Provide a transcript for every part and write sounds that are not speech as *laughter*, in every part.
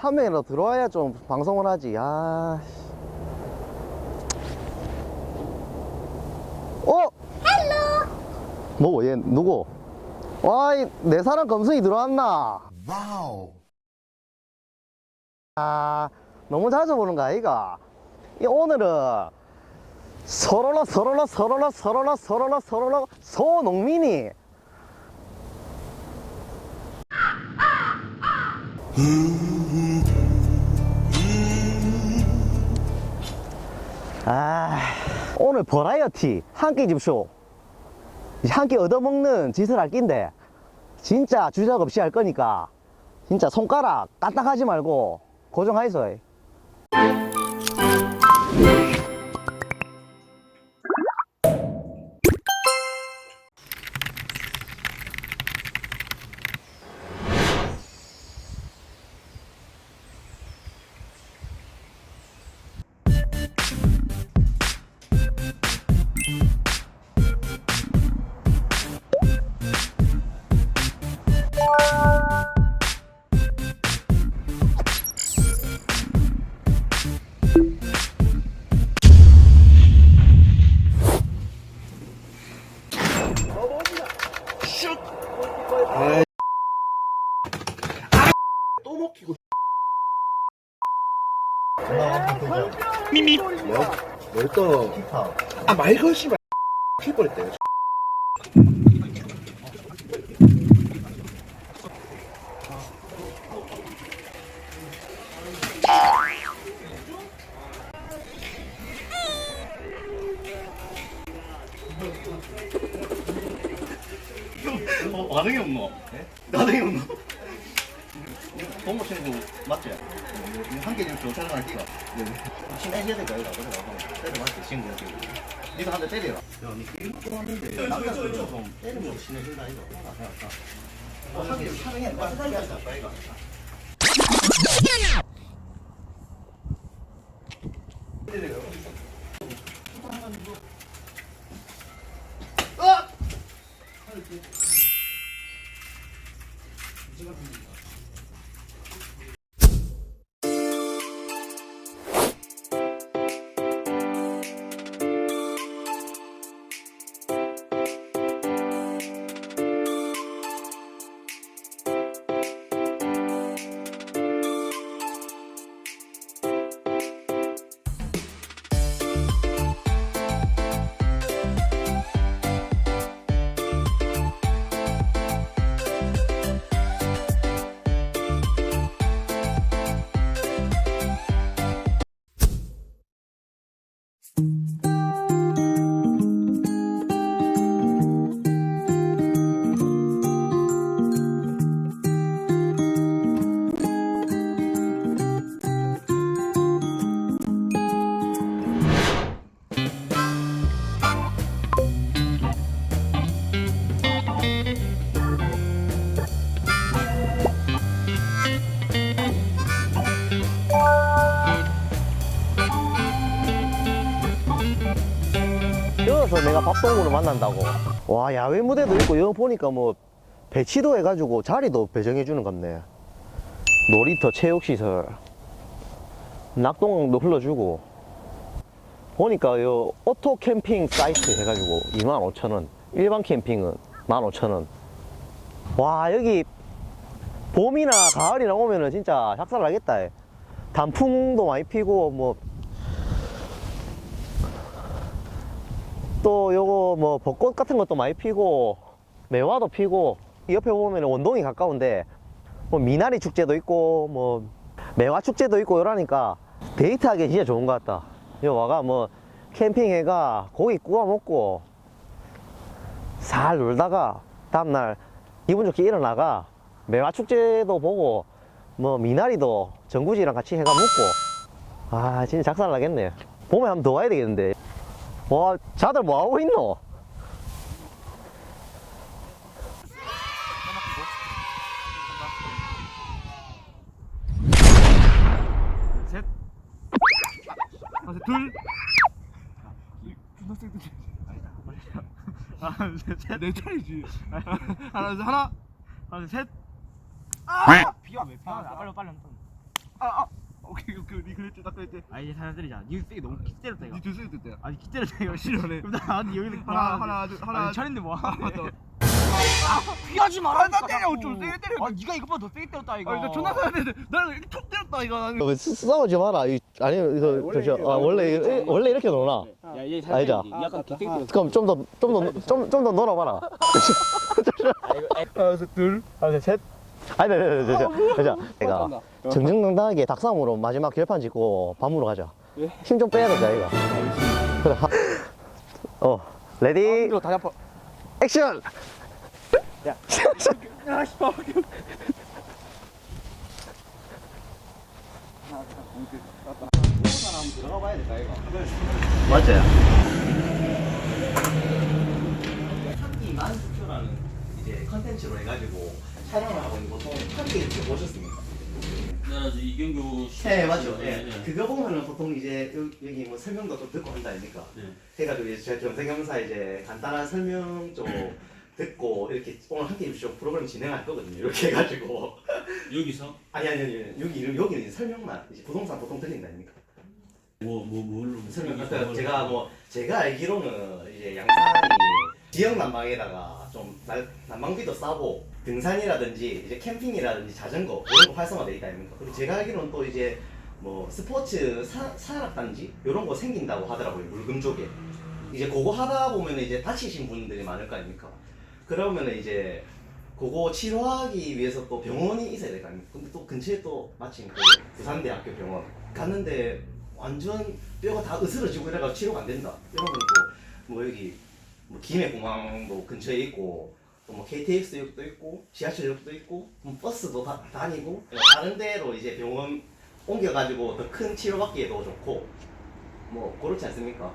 한 명이라도 들어와야 좀 방송을 하지. 아. 씨. 어? 헬로. 뭐, 얘 누구? 와, 이, 내 사람 검성이 들어왔나? 와우. 아, 너무 자주 보는 거 아이가? 이 오늘은 서로로 서로로 서로로 서로로 서로로 서로로 소농민이 아, 오늘 버라이어티 한 끼 집쇼 한 끼 얻어먹는 짓을 할 낀데 진짜 주작 없이 할 거니까 진짜 손가락 까딱하지 말고 고정하이소. 아 말걸 씨발 피 뻔했대 니가 한대 때리라 야 니 게임 좋아하는데. 남자들은 좀 때리면 친해진다 이거. 한개 촬영해 빠르게 하자 아이가 여기서 내가 밥동무를 만난다고. 와, 야외 무대도 있고, 여기 보니까 뭐, 배치도 해가지고 자리도 배정해 주는 겁네. 놀이터, 체육시설, 낙동도 흘러주고. 보니까 요 오토 캠핑 사이트 해가지고 25,000원. 일반 캠핑은 15,000원. 와, 여기 봄이나 가을이나 오면은 진짜 작살 나겠다. 단풍도 많이 피고, 뭐, 또 요거 뭐 벚꽃 같은 것도 많이 피고 매화도 피고 옆에 보면 원동이 가까운데 뭐 미나리 축제도 있고 뭐 매화 축제도 있고 이러니까 데이트하기 진짜 좋은 것 같다. 요 와가 뭐 캠핑해가 고기 구워 먹고 살 놀다가 다음날 기분 좋게 일어나가 매화 축제도 보고 뭐 미나리도 전구지랑 같이 해가 먹고. 아 진짜 작살 나겠네. 봄에 한번 더 와야 되겠는데 와 자들 뭐 하고 있노? 셋. 하나, 둘. 존나 쌩 하나, 둘, 셋. 내 차례지. 하나, 둘, 하나. 하나, 둘, 셋. 아! 비와 왜 비와? 아, 빨리 빨리 한 번. 아, 아. 오케이, 오케이. 니 그랬지, 나 그랬지. 아 이제 사람 때리자. 니 세게 너무 기 때렸다 이거. 니두 세게 됐대. 아니 기 때렸다 이거. 싫어하네. 그럼 나 아니 여기는 하나, 하나, 둘, 하나. 아니 차린데 뭐? 맞다. 피하지 마라. 아, 나 때려. 좀 세게 때려. 아 니가 이거보다 더 세게 때렸다 이거. 아, 나 존나 사야 되는데. 나는 이렇게 툭 때렸다, 이거. 나는. 어, 쓰- 싸우지 마라 이, 아니 이거 저저 아, 원래 이- 원래 이렇게 노나 야얘 아니죠. 약간 기 세게 때렸어. 그럼 좀 더 좀 더 좀 좀 더 놀아봐라 하나, 둘. 하나 셋 아니 네, 네, 네, 네, 자 내가 정정당당하게 닭싸움으로 마지막 결판 짓고 밤으로 가자 힘좀 빼야 된다 이거 그래 하, 어 레디 이거 다리 아파. 액션 들어가 봐야 될까 이거 맞아요 한끼 만수표라는 이제 컨텐츠로 해가지고 촬영을 하고 있는 보통 한끼 이렇게 보셨습니 까? 나 이경규 씨. 네 맞죠 예. 그거 보면은 보통 이제 여- 여기 뭐 설명도 좀 듣고 한다 아닙니까 네. 해가지고 이제 제 정세경사 이제 간단한 설명 좀 듣고 이렇게 오늘 한끼 입쇼 프로그램 진행할 거거든요 이렇게 해가지고 *laughs* 여기서 아니 아니 아니 여기 여기는 이제 설명만 이제 부동산 보통 들린다 아닙니까 뭐뭐 뭘로 설명 여기서 그러니까 뭘- 제가 뭐 제가 알기로는 이제 양산이 지역 난방에다가 좀 날- 난방비도 싸고 등산이라든지 이제 캠핑이라든지 자전거 이런 거 활성화돼 있다 아닙니까? 그리고 제가 알기로는 또 이제 뭐 스포츠 사, 산악단지 이런 거 생긴다고 하더라고요 물금 쪽에 이제 그거 하다 보면 이제 다치신 분들이 많을 거 아닙니까? 그러면은 이제 그거 치료하기 위해서 또 병원이 있어야 될 거 아닙니까? 근데 또 근처에 또 마침 그 부산대학교 병원 갔는데 완전 뼈가 다 으스러지고 이래가 치료가 안 된다. 이러면 또뭐 여기 뭐 김해공항도 근처에 있고 또 뭐 KTX역도 있고 지하철역도 있고 뭐 버스도 다, 다니고 다른 데로 이제 병원 옮겨가지고 더 큰 치료받기에도 좋고 뭐 그렇지 않습니까?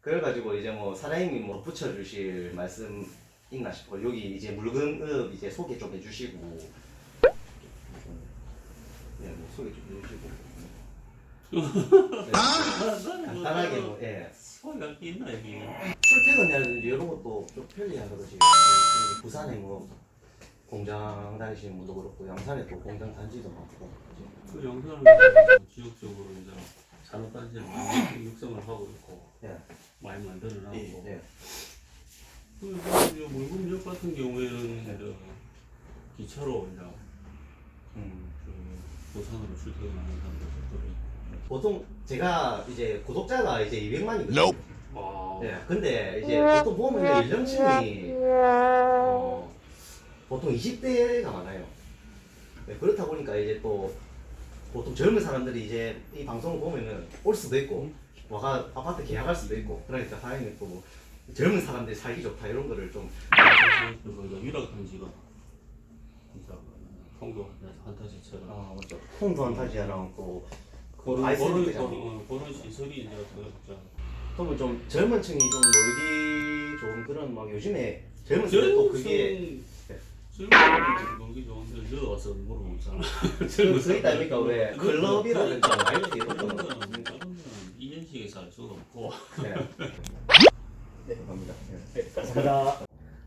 그래가지고 이제 뭐 사장님이 뭐 붙여주실 말씀 있나 싶어. 요 여기 이제 물건업 이제 소개 좀 해주시고 네, 뭐 소개 좀 해주시고 *laughs* 네. 간단하게 뭐 예. 소리가 있나 여기 출퇴근이라든지 이런 것도 좀 편리하거든요. 여기 부산에 뭐 공장 다니시는 분도 그렇고 양산에 또 공장 단지도 많고 그 영상을 보면 지역적으로 이제 산업단지를 많이 육성을 하고 있고 예. 많이 만들어놨고 예. 예. 그 이제 물금역 같은 경우에는 이제 기차로 이제 음. 그 부산으로 출퇴근하는 사람들이 보통 제가 이제 구독자가 이제 200만이거든요. 아, 네, 근데 이제 보통 보면 연령층이 어, 보통 20대가 많아요. 네, 그렇다 보니까 이제 또 보통 젊은 사람들이 이제 이 방송을 보면은 올 수도 있고 와가 아파트 계약할 수도 있고 그러니까 다행히 또뭐 젊은 사람들이 살기 좋다 이런 거를 좀 그래서 유락 단지가 진짜 통도 한타지처럼 어, 맞죠. 콩도 한타지아랑 또 대장. 그런 그런 시설이 이제 더 그러면 좀 젊은 층이 좀 놀기 좋은 그런 막 요즘에 젊은 층들 또 그게 젊은 놀기 좋은데 여기 와서 물어보잖아. *laughs* 그 있다 아닙니까 왜 클럽이라든지 라이브 이런 그런 거는 없고. 네. *laughs* 네. 네. 감사합니다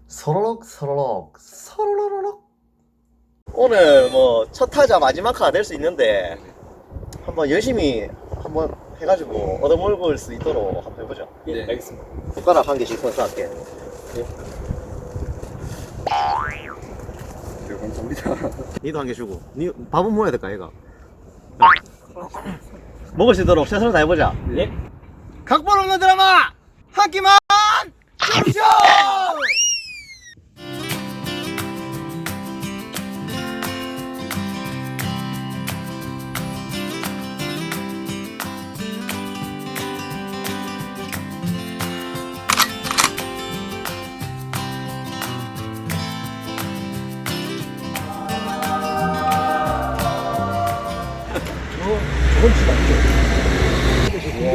서로록 서로록 서로로록 오늘 뭐 첫 타자 마지막 타가 될수 있는데 한번 열심히 한번 해가지고 얻어먹을 수 있도록 한번 해보자 네, 알겠습니다. 숟가락 한 개씩 선사할게. 네, 감사합니다. *laughs* 니도 한 개 주고. 니 밥은 먹어야 될까 얘가? 먹을 수 있도록 최선을 다해보자. 예. 각본 없는 드라마! 한 끼만! 쇼쇼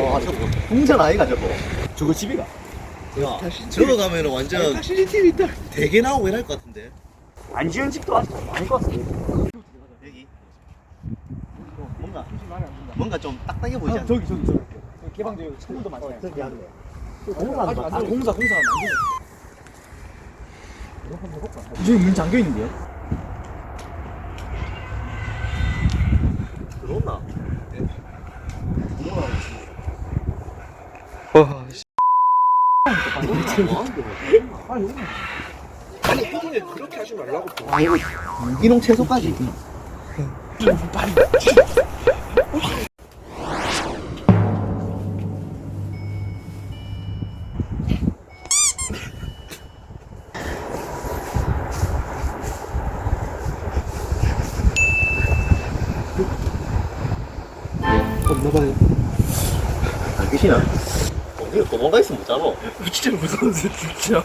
와 저거 풍선 아이가 저거 저거 집이가. 야 저거 가면 완전 CCTV 딱. 되게 나오고 이럴 것 같은데 안 지은 집도 아직 많을 것 같은데. 여기 어, 뭔가 뭔가 좀 딱딱해 보이지 않아? 저기 저기 저기. 개방되고 창문도 많잖아요. 저기 하네 공사 아, 공사 공사 안 돼. 저기 문 잠겨 있는데요? 들어온나? 아니 이게 그렇게 하지 말라고. 아 이거 유기농 채소까지 없나봐요. 안 계시나? 있으면 못 잡아 진짜 무서운데 진짜.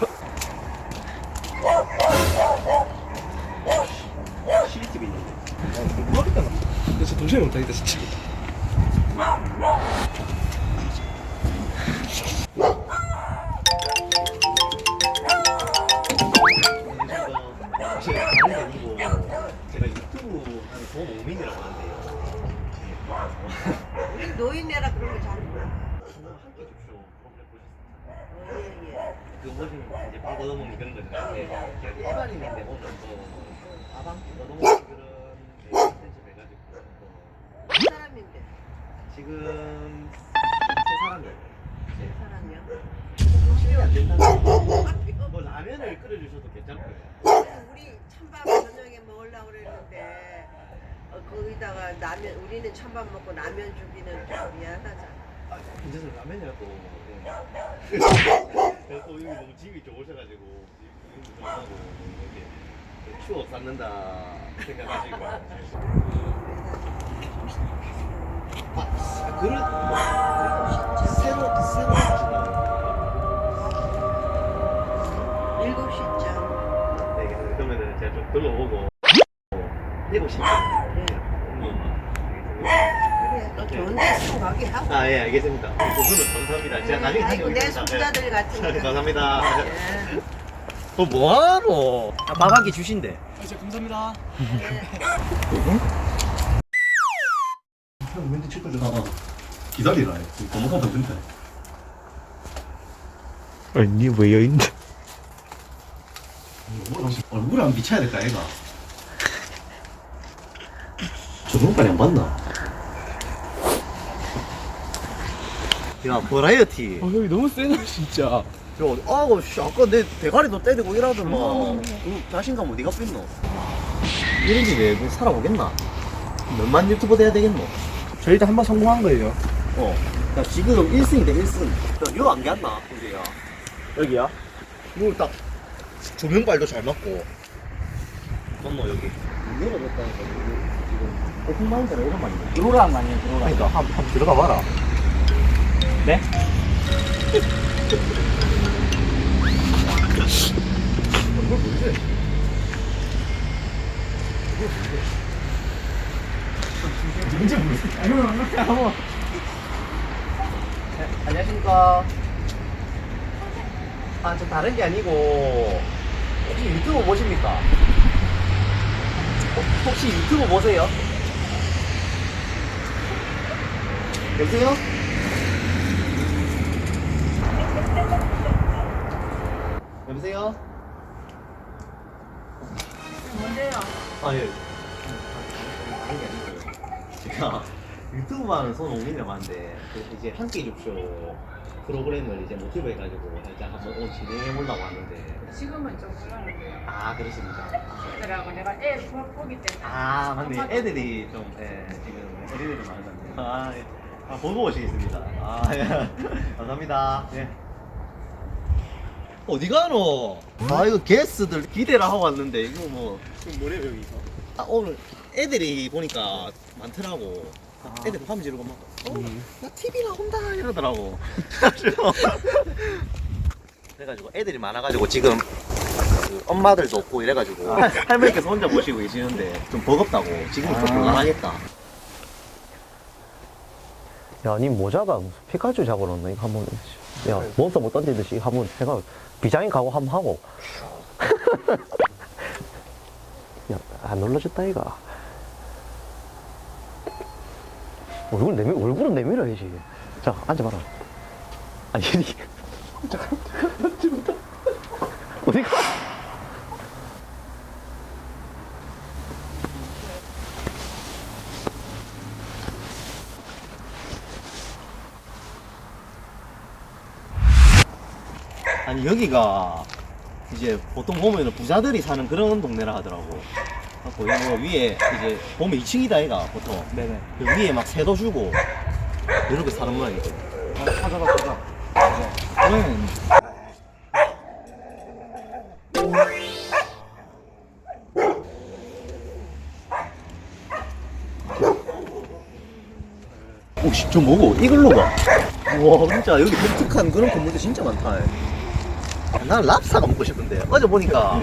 뭐 라면을 끓여주셔도 괜찮고요. 우리 찬밥 저녁에 먹으려고 그랬는데 어, 거기다가 라면 우리는 찬밥 먹고 라면 주기는 좀 미안하잖아. 아, 괜찮아요. 라면이라도. 네. 그래서 또 여기 너무 집이 좋으셔가지고 집이 좋아하고 이렇게 추억 쌓는다 생각하시고. 아, 그릇 새로 새로 좀 둘러보고 일곱 시. 그래. 그래. 너 좋은 데 있으면 가게 하고. 아, 예, 알겠습니다. 그러면 감사합니다. 제가 나중에 아이고 내. 손자들 네. 같으니까. 감사합니다. 예. 어, 뭐하노? 아, 마가기 주신대. 진짜 감사합니다. 형 멘트 칠 거죠? 아, 기다리라. 도망가면 된다. 아니 왜 여인데? 얼굴에 안 비춰야 될까, 애가? *laughs* 조명빨이 안 봤나? 야, 버라이어티. 아 여기 너무 세다 진짜. 야, 아고, 씨, 아까 내 대가리도 때리고 이러더만. 그 자신감 어디가 뺐노? 이런 집에 뭐 살아보겠나? 몇만 유튜버 돼야 되겠노? 저 일단 한번 성공한 거예요. 어. 야, 지금 1승이다, 1승. 야, 이거 안개 안 나, 근데야. 여기야? 뭐딱 조명빨도 잘 맞고. 맞노 여기. 이거가 됐다니까 지금 마운드라 이런 말이야. 드로랑 아니에요, 드로랑. 그러니까 한, 한 들어가 봐라. 네? 안녕하십니까 아저 다른 게 아니고 혹시 유튜브 보십니까? 어, 혹시 유튜브 보세요? 여보세요? 여보세요? 뭔데요? 아, 예. 아니, 아니고요. 제가 유튜브 하는 손흥민이라고 하는데, 그 이제 함께 줍쇼 프로그램을 이제 모티브 해가지고 살짝 한번 오늘 진행해 보려고 하는데, 지금은 좀 그러는데요. 아, 그렇습니까? 애들하고 내가 애 보- 보기 때문에. 아, 맞네. 애들이 좀, 예, 지금 어린애들 많은데. 아, 예. 아, 보고 오시겠습니다. 아, 예. *laughs* 감사합니다. 예. 어디 가노? 아, 이거 게스트들 기대를 하고 왔는데, 이거 뭐. 지금 뭐래요, 여기서? 아 오늘 애들이 보니까 많더라고. 애들 밤 지르고 막, 어, 나 TV 나 온다 이러더라고. *laughs* 그래가지고 애들이 많아가지고 지금 그 엄마들도 없고 이래가지고 할머니께서 혼자 모시고 계시는데 좀 버겁다고 지금 좀 곤란하겠다. 야, 니 모자가 무슨 피카츄 잡으러는 이거 한번, 야, 몬스터 못 던지듯이 한번 해가, 비장의 각오 한번 하고. *laughs* 야, 안 놀라졌다, 이가. 얼굴 내밀, 얼굴은 내밀어야지. 자, 앉아봐라. 아니, 잠깐, 어디 가? 아니 여기가 이제 보통 보면 부자들이 사는 그런 동네라 하더라고. 갖고 이거 위에 이제 보면 2층이다 얘가 보통. 네네. 그 위에 막 새도 주고 이렇게 사는 모양이거든. 가져가 가자. 그러면 오씨 저 뭐고 이걸로 봐. 와 진짜 여기 독특한 그런 건물도 진짜 많다. 난 랍스타가 먹고 싶은데 어제 보니까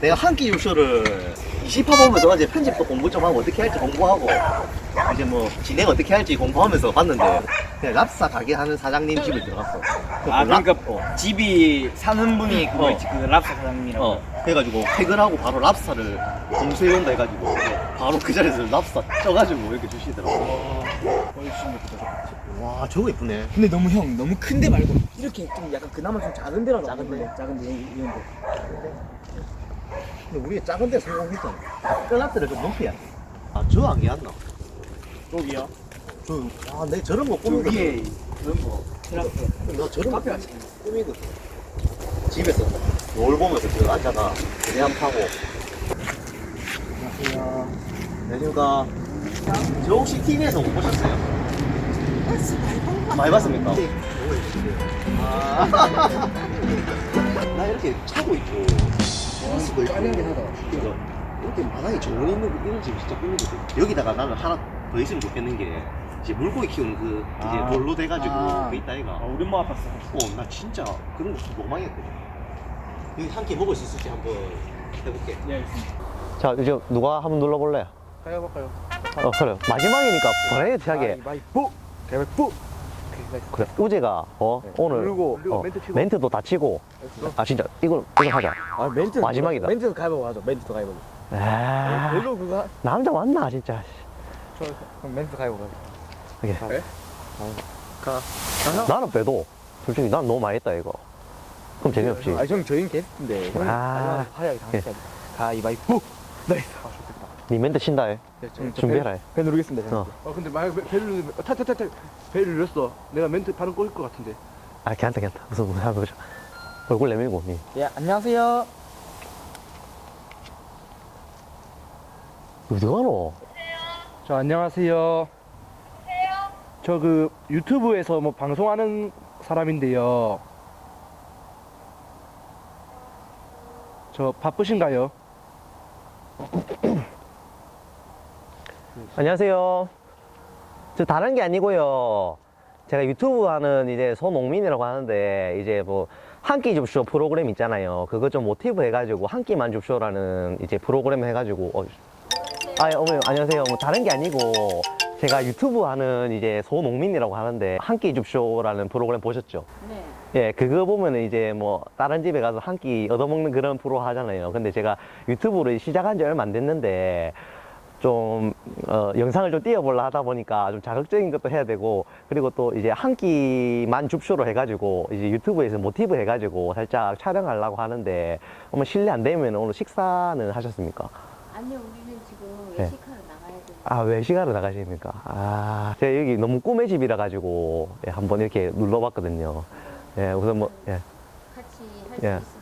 내가 한끼 요쇼를 20화 보면서 어제 편집도 공부 좀 하고 어떻게 할지 공부하고 이제 뭐 진행 어떻게 할지 공부하면서 봤는데 그냥 랍스타 가게 하는 사장님 집을 들어갔어. 아 랍- 그러니까 어. 집이 사는 분이 그거 어. 있지 그 랍스터 사장님이라고. 어, 그래가지고 퇴근하고 바로 랍스타를 공수해 온다 해가지고 바로 그 자리에서 랍스타 쪄가지고 이렇게 주시더라고. 와, 저거 예쁘네. 근데 너무 형 너무 큰데 말고 이렇게 좀 약간 그나마 좀 작은 데라도 작은 데 작은 데 이런 데. 근데 우리가 작은 데 성공했잖아. 클라스를 좀 높이야. 아, 저 안개 안 나. 여기요. 저, 아, 내 저런 거 꾸미거든. 위에 그런 거. 테라스. 나 저런 거 꾸미거든. 집에서 노을 보면서 그 앉아가 그냥 타고. 안녕하세요. 안녕하십니까. 저 혹시 TV에서 못 보셨어요? 많이 봤습니까? 아. *laughs* 나 이렇게 차고 있고 테라스도 있고 그래서 이렇게 마당에 정원이 있는 그 이런 집이 진짜 꿈이거든 여기다가 나는 하나 더 있으면 좋겠는 게 이제 물고기 키우는 그 이제 아. 돌로 돼가지고 아. 그 있다 이가 아, 우리 엄마 아팠어. 어, 나 진짜 그런 거 로망이었거든. 여기 한끼 먹을 수 있을지 한번 해볼게. 예, 알겠습니다. 자, 이제 누가 한번 눌러볼래? 가요 볼까요? 어, 그래. 마지막이니까 버라이어티하게. 가위바위보. 가위바위보. 그래. 우재가, 어, 오늘. 그리고 어, 멘트 치고. 멘트도 다 치고. 아, 진짜. 이걸, 이걸 하자. 아 멘트 마지막이다. 멘트도 가위바위보 하죠. 멘트도 가위바위보. 아, 별로 그거 남자 맞나, 진짜. 저 그럼 멘트 가위바위보 하죠. 오케이. 네? 가. 나는 빼도. 솔직히 난 너무 많이 했다, 이거. 그럼 재미없지. 아, 형 저희는 게스트인데. 형 아. 예. 당했어야 돼. 가위바위보. 네. 아, 좋겠다. 니 멘트 친다, 해. 네, 저- 저 준비해라. 배, 배 누르겠습니다. 어. 어. 근데 말 배를 누르면 탈탈탈탈 배를 눌렀어. 내가 멘트 바로 꼬일 것 같은데. 아, 괜찮다, 괜찮다. 무슨, 무슨, 한번 보자. 얼굴 내밀고, 니. 예, 안녕하세요. 어디 가노? 저 안녕하세요. 저 그 유튜브에서 뭐 방송하는 사람인데요. 저 바쁘신가요? 안녕하세요. 저 다른 게 아니고요. 제가 유튜브 하는 이제 손옥민이라고 하는데 이제 뭐 한 끼 줍쇼 프로그램 있잖아요. 그거 좀 모티브 해가지고 한 끼만 줍쇼라는 이제 프로그램 해가지고 어, 아 어머니 안녕하세요. 뭐 다른 게 아니고 제가 유튜브 하는 이제 손옥민이라고 하는데 한 끼 줍쇼라는 프로그램 보셨죠? 네. 예, 그거 보면은 이제 뭐 다른 집에 가서 한 끼 얻어먹는 그런 프로 하잖아요. 근데 제가 유튜브를 시작한 지 얼마 안 됐는데 좀 어, 영상을 좀 띄워보려 하다 보니까 좀 자극적인 것도 해야 되고 그리고 또 이제 한 끼만 줍쇼로 해가지고 이제 유튜브에서 모티브 해가지고 살짝 촬영하려고 하는데 어머 실례 안 되면 오늘 식사는 하셨습니까? 아니요, 우리는 지금 네. 외식하러 나가야 돼. 아 외식하러 나가십니까? 아 제가 여기 너무 꿈의 집이라 가지고 예, 한번 이렇게 눌러봤거든요. 예, 우선 뭐 예. 같이 할 수 예. 좋았겠는데.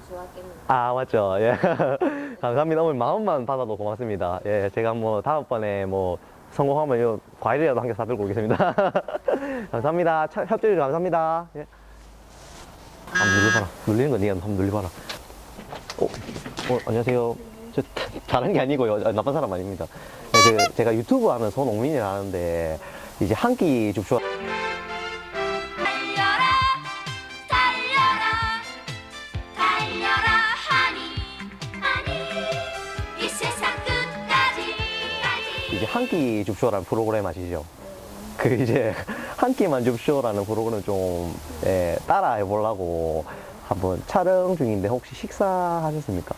아 맞죠. 예. *laughs* 감사합니다. 오늘 마음만 받아도 고맙습니다. 예 제가 뭐 다음번에 뭐 성공하면 요 과일이라도 한 개 사들고 오겠습니다. *laughs* 감사합니다. 차- 협조해 감사합니다. 예. 한번 눌러봐라. 눌리는 거 니가 한번 눌러봐라. 어, 어 안녕하세요. 저 다른 게 아니고요. 아, 나쁜 사람 아닙니다. 예, 그, 제가 유튜브 하는 손옥민이라 하는데 이제 한끼 줍쇼 이 이제 한 끼 줍쇼라는 프로그램 아시죠? 그 이제 *laughs* 한 끼만 줍쇼라는 프로그램 좀 예, 따라 해 보려고 한번 촬영 중인데 혹시 식사하셨습니까?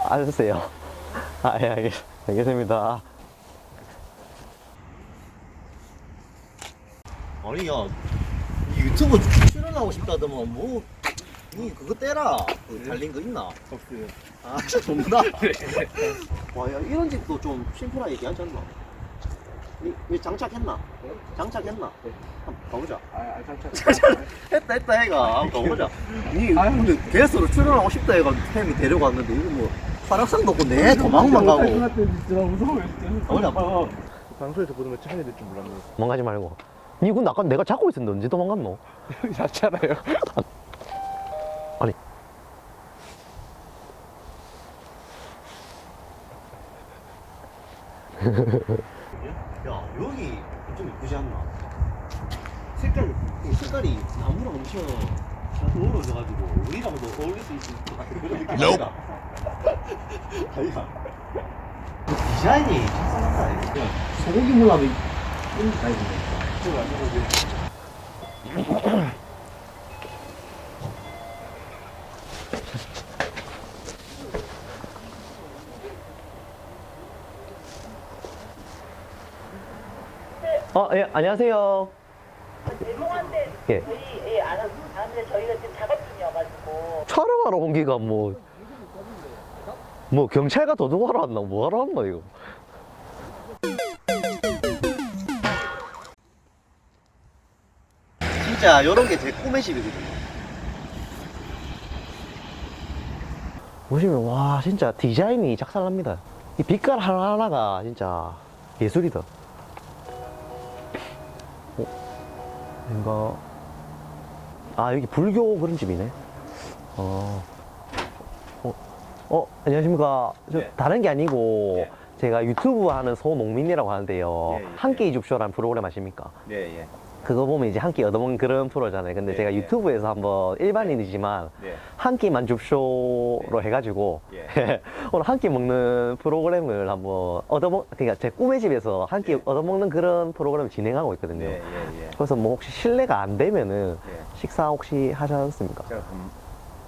하셨어요? *laughs* 아, 예, 알겠, 알겠습니다. 아니, 야, 이 유튜브 출연하고 싶다더만, 뭐, 니 그거 떼라. 그 달린 거 있나? 없어요. 아, *laughs* 존나. *laughs* 와, 야, 이런 집도 좀 심플하게 얘기하지 않나? 니, 니 장착했나? 장착했나? 한번 가보자. 아, 잠깐. *laughs* 했다, 했다, 해가. 한번 가보자. 니, 근데 게스트로 출연하고 싶다 해가 햄이 데려갔는데, 이거 뭐, 사락상도 없고, 내 도망만 가고. 진짜 무서워요, 진짜. 가보자, 빨리. 방송에서 보는 거 차야 될줄 몰랐네. 도망가지 말고. 니, 근데 아까 내가 잡고 있었는데 언제 도망갔노? 잤잖아요. 야, 여기 좀 이쁘지 않나? 색깔, 이 색깔이 나무랑 엄청 잘 어우러져가지고 우리랑도 어울릴 수 있을 것 같은 그런 느낌 아니야? *laughs* 아니야. 그 디자인이 착상하다. 그냥 소고기 물라면 이런 디자인인데. 어, 예, 안녕하세요. 죄송한데 예. 저희 예 알아서 아는데 저희가 지금 작업 중이어가지고 촬영하러 온 기가 뭐, 뭐 경찰과 도둑하러 왔나? 뭐 하러 왔나, 이거? 진짜 이런 게 제 꿈의 집이거든요. 보시면 와 진짜 디자인이 작살납니다. 이 빛깔 하나하나가 진짜 예술이다. 뭔가 아 여기 불교 그런 집이네. 어. 어, 어 안녕하십니까. 저 네. 다른 게 아니고 제가 유튜브 하는 소농민이라고 하는데요. 예, 예, 한끼 이줍쇼라는 프로그램 아십니까? 네, 예. 그거 보면 이제 한 끼 얻어먹는 그런 프로잖아요. 근데 네, 제가 네. 유튜브에서 한번 일반인이지만 네. 한 끼만 줍쇼로 해가지고 예. *laughs* 오늘 한 끼 먹는 프로그램을 한번 얻어먹, 그러니까 제 꿈의 집에서 한 끼 얻어먹는 그런 프로그램을 진행하고 있거든요. 그래서 뭐 혹시 실례가 안 되면은 예. 식사 혹시 하셨습니까? 제가 좀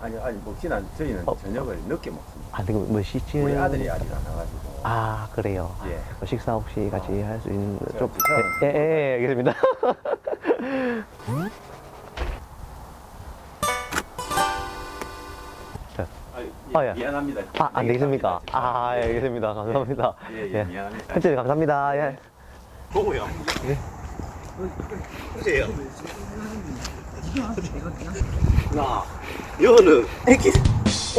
아니 아니 먹진 않 저희는 어. 저녁을 늦게 먹습니다. 아, 근데 몇 시쯤? 우리 아들이 아직 안 와가지고. 아, 그래요. 예. 그 식사 혹시 같이 할 수 있는 제가 좀 괜찮은데. 예, 예, 예, 알겠습니다. *laughs* 아, 예. 미안합니다. 아, 안 되겠습니까? 아, 예, 알겠습니다. 감사합니다. 예, 예, 미안합니다. 현재 감사합니다. 예. 보고요. 보세요. 나 이거는 애기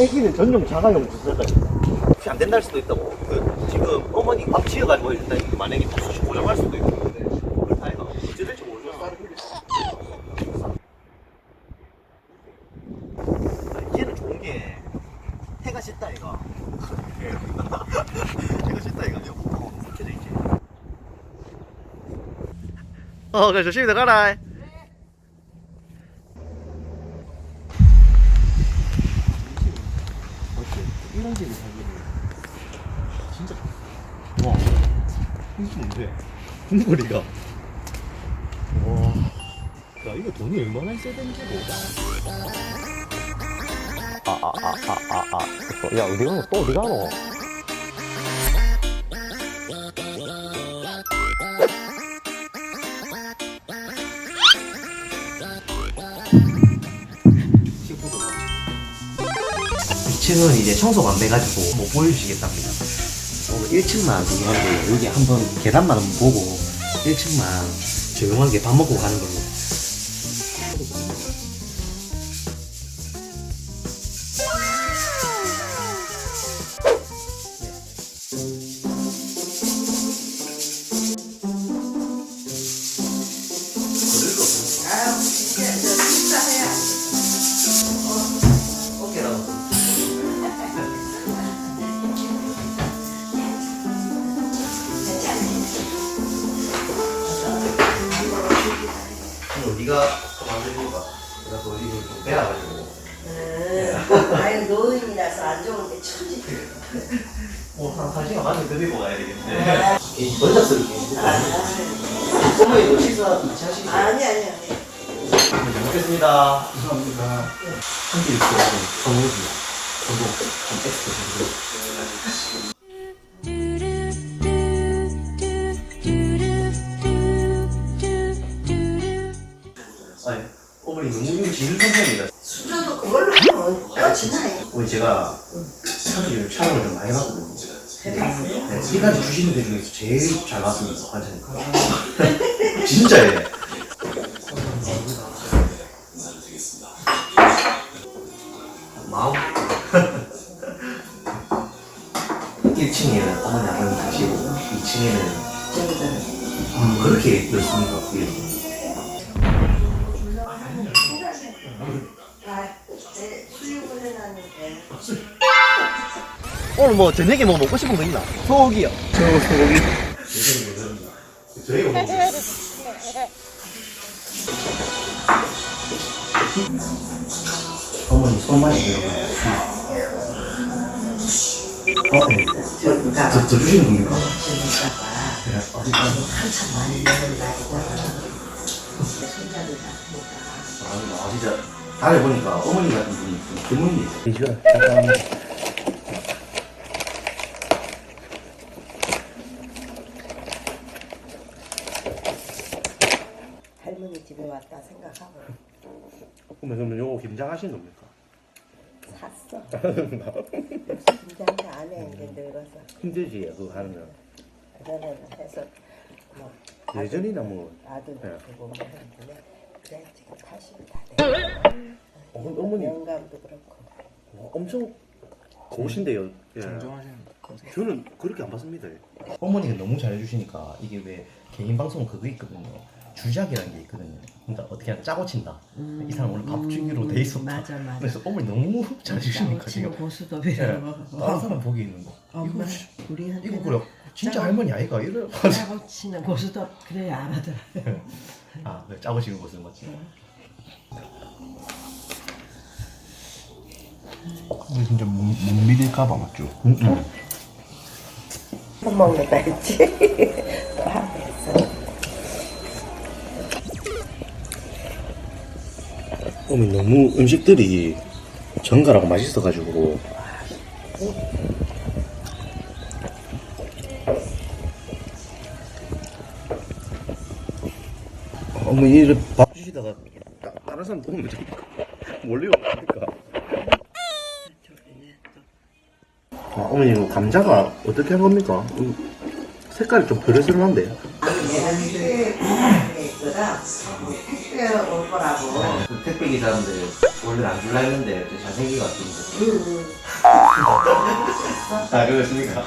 애기는 전용 자가용 주사다. 혹시 안 된다 할 수도 있다고. 그 지금 어머니 밥 지어가지고 일단 이거 만약에 수시 고장할 수도 있고. 그렇다 이거 어찌 될지. 아, 해가 씻다 이거. *laughs* 해가 씻다 이거. 뭐. 어, 그래 조심히 들어가라. 이런 집이 살기는. 진짜 와 이게 뭔데? 국물이가. 와 야 이거 돈이 얼마나 있어야 되는지 모르다. 아 아 아 아 아아. 야 어디 가노? 또 어디 가노? 층은 이제 청소가 안 돼가지고 못 보여주시겠답니다. 오늘 1층만 구경하고 여기 한번 계단만 한번 보고 1층만 조용하게 밥 먹고 가는 걸로. 안 좋은데 천지 뭐한 1시간 반은 더 데리고 가야 되겠는데 이 번잡스럽게 아, 어머니도 식사 같이 하시고. 아니 아니 아니. 잘 먹겠습니다. 감사합니다. 한개 있고 성공지. 성공. 좀 엑스 주시는 데 중에서 제일 잘 나왔습니다. 완전. *laughs* 진짜예요. 마음. *laughs* 1층에는 어머니 아버님 계시고 2층에는 음, 그렇게 였습니까? 그게. 오늘 뭐 저녁에 뭐 먹고 싶은 거 있나? 소고기요. 저희가 뭐 어머니 손맛이 들어가요. 어, 네. 저, 저 주시는 겁니까? 네, 어디까지? 한참 많이 먹은 날이잖아. 손자들 아, 진짜 다음에 보니까 어머니 같은 분이 좀 드문데. 이주야, 잠깐만. 할머니 집에 왔다 생각하고 그러면 그러면 요거 김장하신 겁니까? 샀어. *laughs* 긴장도 안 해, 이제 늙어서. 힘들지, 그거 하면. 그전에는 해서 뭐 예전이나 뭐. 아들 네. 두고 뭐 했는데 그래 지금 80이 다 돼. 어, 근데 어머니 영감도 그렇고. 어, 엄청 고우신데요. 예. 저는 그렇게 안 봤습니다. 어머니가 너무 잘해주시니까 이게 왜 개인 방송 그거 있거든요. 주작이라는 게 있거든요. 그러니까 어떻게 하면 짜고 친다. 이 사람 오늘 밥 주기로 돼 있었다. 맞아 맞아. 그래서 어머니 너무 잘해주시니까 지금 지금 고수도 예, 배워. 다른 사람 보기 있는 거. 엄마 이거 우리한테 이거 그래 진짜 할머니 아이가 이래. *laughs* 짜고 치는 고수도 그래야 알아들어. 아, 네, 짜고 치는 것은 맞지. 근데 진짜 못, 못 믿을까봐 맞죠? 응, 응. 못 먹는다 했지. 또 어머니 너무 음식들이 정갈하고 맛있어가지고 어머니 이래 밥 주시다가 따- 다른 사람 보면 좀 몰래요 그러니까 아, 어머니 이거 감자가 어떻게 한 겁니까? 음, 색깔이 좀. 택배 올 거라고. 그 택배 기사인데 원래 안 줄라 했는데 좀 잘생긴 것 같은데 응. 아 그렇습니까?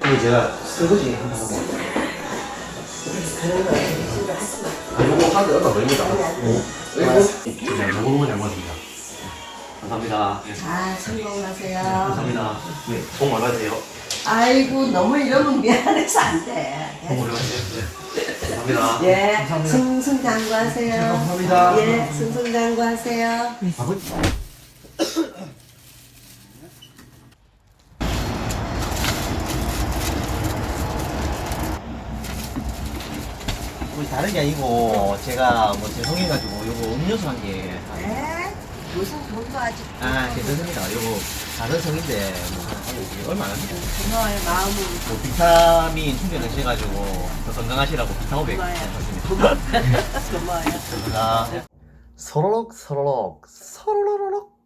근데 제가 설거지 한번 하고 아 요거 하는데 얼마 걸립니다 이거 네, 너무 잘 먹었습니다 감사합니다 네, 아 성공하세요. 감사합니다 네, 돈 얼마세요? 아이고 너무 이러면 미안해서 안 돼. 네, 감사합니다 예, 승승장구하세요. 감사합니다. 예, 승승장구하세요. 우리 다른 게 아니고 제가 뭐 죄송해가지고 요거 음료수 한 개. 네, 무슨 돈도 아직 아 괜찮습니다. 요거 다른 성인데 뭐 이게 얼마 안 합니다. 고마워요 마음은 뭐 비타민 충전하셔가지고 더 건강하시라고 비타오백 고마워요. 샀습니다. *laughs* 고마워요. 감사합니다. 서로록 서로록 서로로록